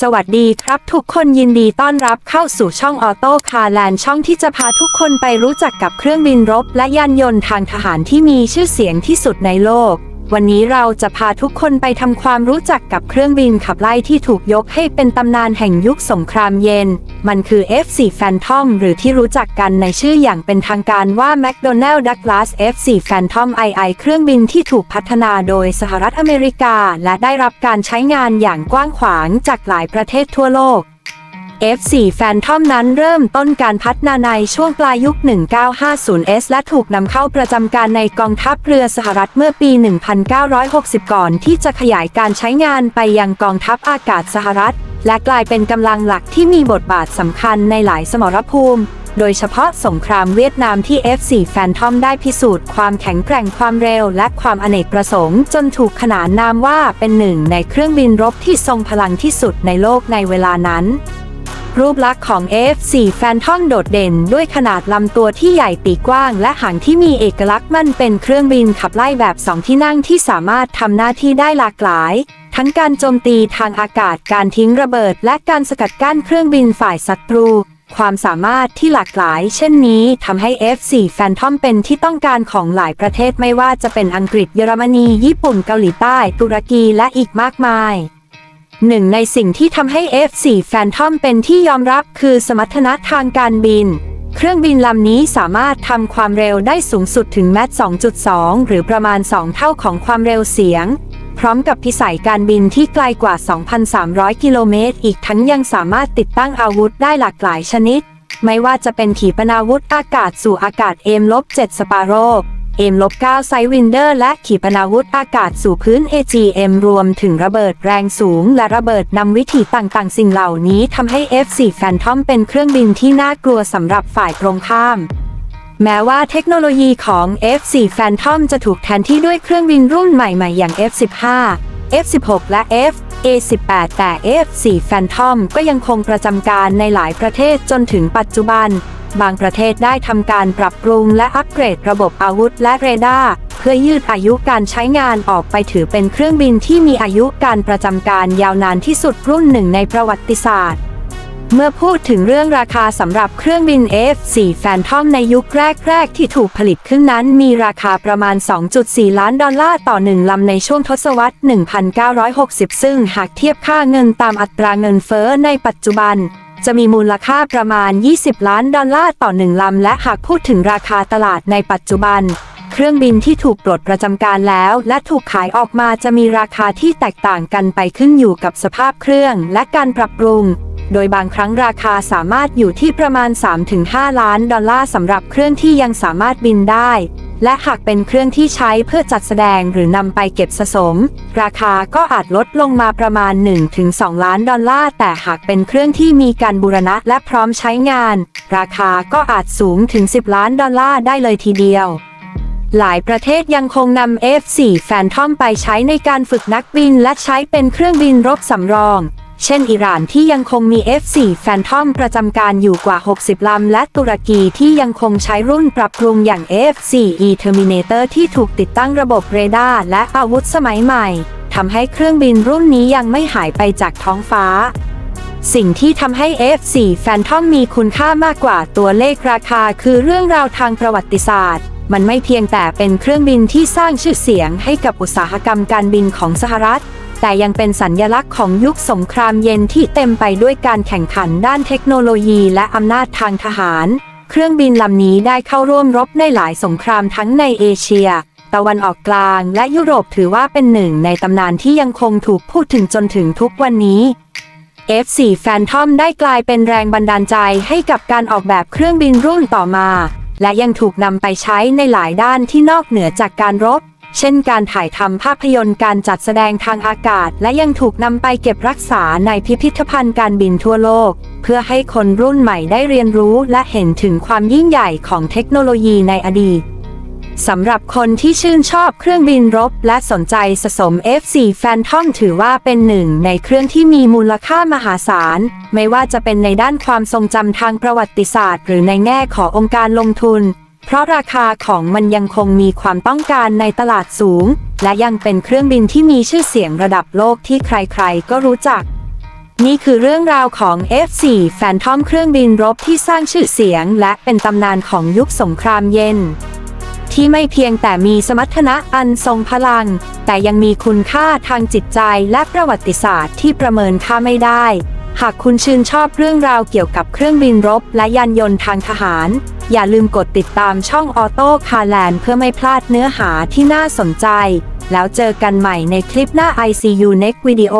สวัสดีครับทุกคนยินดีต้อนรับเข้าสู่ช่องออโต้คาร์แลนด์ช่องที่จะพาทุกคนไปรู้จักกับเครื่องบินรบ และยานยนต์ทางทหารที่มีชื่อเสียงที่สุดในโลก วันนี้เราจะพาทุกคนไปทำความรู้จักกับเครื่องบินขับไล่ที่ถูกยกให้เป็นตำนานแห่งยุคสงครามเย็น มันคือ F4 Phantom หรือที่รู้จักกันในชื่ออย่างเป็นทางการว่า McDonnell Douglas F4 Phantom II เครื่องบินที่ถูกพัฒนาโดยสหรัฐอเมริกา และได้รับการใช้งานอย่างกว้างขวางจากหลายประเทศทั่วโลก F4 Phantom นั้นเริ่มต้นการพัฒนาในช่วงปลายยุค 1950s และถูกนำเข้าประจำการในกองทัพเรือสหรัฐเมื่อปี 1960 ก่อนที่จะขยายการใช้งานไปยังกองทัพอากาศสหรัฐ และกลายเป็นกำลังหลักที่มีบทบาทสำคัญในหลายสมรภูมิ โดยเฉพาะสงครามเวียดนามที่ F4 Phantom ได้พิสูจน์ความแข็งแกร่งความเร็ว และความอเนกประสงค์ จนถูกขนานนามว่าเป็นหนึ่งในเครื่องบินรบที่ทรงพลังที่สุดในโลกในเวลานั้น รูปลักษณ์ของ F4 Phantom โดดเด่นด้วยขนาดลำตัวที่ใหญ่ปีกกว้าง และหางที่มีเอกลักษณ์มันเป็นเครื่องบินขับไล่แบบสองที่นั่งที่สามารถทำหน้าที่ได้หลากหลาย ทั้งการโจมตีทางอากาศการทิ้งระเบิด และการสกัดกั้นเครื่องบินฝ่ายศัตรู ความสามารถที่หลากหลาย เช่นนี้ทำให้ F4 Phantom เป็นที่ต้องการของหลายประเทศไม่ว่าจะเป็นอังกฤษเยอรมนี ญี่ปุ่นเกาหลีใต้ ตุรกีและอีกมากมาย หนึ่งในสิ่งที่ทำให้ F4 Phantom เป็นที่ยอมรับคือสมรรถนะทางการบิน เครื่องบินลำนี้สามารถทำความเร็วได้สูงสุดถึงแมต2.2 หรือประมาณ 2 เท่าของความเร็วเสียง พร้อมกับพิสัยการบินที่ไกลกว่า 2,300 กิโลเมตร อีกทั้งยังสามารถติดตั้งอาวุธได้หลากหลายชนิด ไม่ว่าจะเป็นขีปนาวุธอากาศสู่อากาศเอมลบ7สปาโร เอมลบ9ไซวินเดอร์และขีปนาวุธอากาศสู่พื้น AGM รวมถึงระเบิดแรงสูง และระเบิดนำวิถีต่างๆ สิ่งเหล่านี้ทำให้ F4 Phantom เป็นเครื่องบินที่น่ากลัวสำหรับฝ่ายตรงข้ามแม้ว่าเทคโนโลยีของ F4 Phantom จะถูกแทนที่ด้วยเครื่องบินรุ่นใหม่ๆ อย่าง F15 F16 และ F A18 แต่ F4 Phantom ก็ยังคงประจำการในหลายประเทศจนถึงปัจจุบัน บางประเทศได้ทำการปรับปรุงและอัปเกรดระบบอาวุธและเรดาร์เพื่อยืดอายุการใช้งานออกไปถือเป็นเครื่องบินที่มีอายุการประจำการยาวนานที่สุดรุ่นหนึ่งในประวัติศาสตร์ เมื่อพูดถึงเรื่องราคาสำหรับเครื่องบิน F4 Phantom ในยุคแรก ๆ ที่ถูกผลิตขึ้นนั้นมีราคาประมาณ 2.4 ล้านดอลลาร์ต่อหนึ่งลำในช่วงทศวรรษ 1960 ซึ่งหากเทียบค่าเงินตามอัตราเงินเฟ้อในปัจจุบัน จะมีมูลค่าประมาณ 20 ล้านดอลลาร์ต่อหนึ่งลำ และหากพูดถึงราคาตลาดในปัจจุบัน เครื่องบินที่ถูกปลดประจำการแล้ว และถูกขายออกมาจะมีราคาที่แตกต่างกันไปขึ้นอยู่กับสภาพเครื่องและการปรับปรุง โดยบางครั้งราคาสามารถอยู่ที่ประมาณ 3-5 ล้านดอลลาร์สำหรับเครื่องที่ยังสามารถบินได้ และหากเป็นเครื่องที่ใช้เพื่อจัดแสดงหรือนำไปเก็บสะสม ราคาก็อาจลดลงมาประมาณ 1-2 ล้านดอลลาร์ แต่หากเป็นเครื่องที่มีการบูรณะและพร้อมใช้งาน ราคาก็อาจสูงถึง 10 ล้านดอลลาร์ได้เลยทีเดียวหลายประเทศยังคงนำ F4 Phantom ไปใช้ในการฝึกนักบินและใช้เป็นเครื่องบินรบสำรอง เช่นอิหร่านที่ยังคงมี F4 Phantom ประจำการอยู่กว่า 60 ลำ และตุรกีที่ยังคงใช้รุ่นปรับปรุงอย่าง F4E Terminator ที่ถูกติดตั้งระบบเรดาร์และอาวุธสมัยใหม่ทำให้เครื่องบินรุ่นนี้ยังไม่หายไปจากท้องฟ้า สิ่งที่ทำให้ F4 Phantom มีคุณค่ามากกว่าตัวเลขราคาคือเรื่องราวทางประวัติศาสตร์ มันไม่เพียงแต่เป็นเครื่องบินที่สร้างชื่อเสียงให้กับอุตสาหกรรมการบินของสหรัฐ แต่ยังเป็นสัญญลักษณ์ของยุคสงครามเย็นที่เต็มไปด้วยการแข่งขันด้านเทคโนโลยีและอำนาจทางทหาร เครื่องบินลำนี้ได้เข้าร่วมรบในหลายสงครามทั้งในเอเชีย ตะวันออกกลางและยุโรปถือว่าเป็นหนึ่งในตำนานที่ยังคงถูกพูดถึงจนถึงทุกวันนี้ F4 Phantom ได้กลายเป็นแรงบันดาลใจให้กับการออกแบบเครื่องบินรุ่นต่อมา และยังถูกนำไปใช้ในหลายด้านที่นอกเหนือจากการรบ เช่นการถ่ายทำภาพยนตร์การจัดแสดงทางอากาศ และยังถูกนำไปเก็บรักษาในพิพิธภัณฑ์การบินทั่วโลก เพื่อให้คนรุ่นใหม่ได้เรียนรู้และเห็นถึงความยิ่งใหญ่ของเทคโนโลยีในอดีตสำหรับคนที่ชื่นชอบเครื่องบินรบ และสนใจสะสม F4 Phantom ถือว่าเป็นหนึ่งในเครื่องที่มีมูลค่ามหาศาล ไม่ว่าจะเป็นในด้านความทรงจำทางประวัติศาสตร์ หรือในแง่ขององค์การลงทุน เพราะราคาของมันยังคงมีความต้องการในตลาดสูง และยังเป็นเครื่องบินที่มีชื่อเสียงระดับโลกที่ใครๆ ก็รู้จัก นี่คือเรื่องราวของ F4 แฟนทอมเครื่องบินรบที่สร้างชื่อเสียง และเป็นตำนานของยุคสงครามเย็น ที่ไม่เพียงแต่มีสมรรถนะอันทรงพลัง แต่ยังมีคุณค่าทางจิตใจและประวัติศาสตร์ที่ประเมินค่าไม่ได้ หากคุณชื่นชอบเรื่องราวเกี่ยวกับเครื่องบินรบและยานยนต์ทางทหาร อย่าลืมกดติดตามช่องออโต้คาแลนเพื่อไม่พลาดเนื้อหาที่น่าสนใจ แล้วเจอกันใหม่ในคลิปหน้า ICU Next Video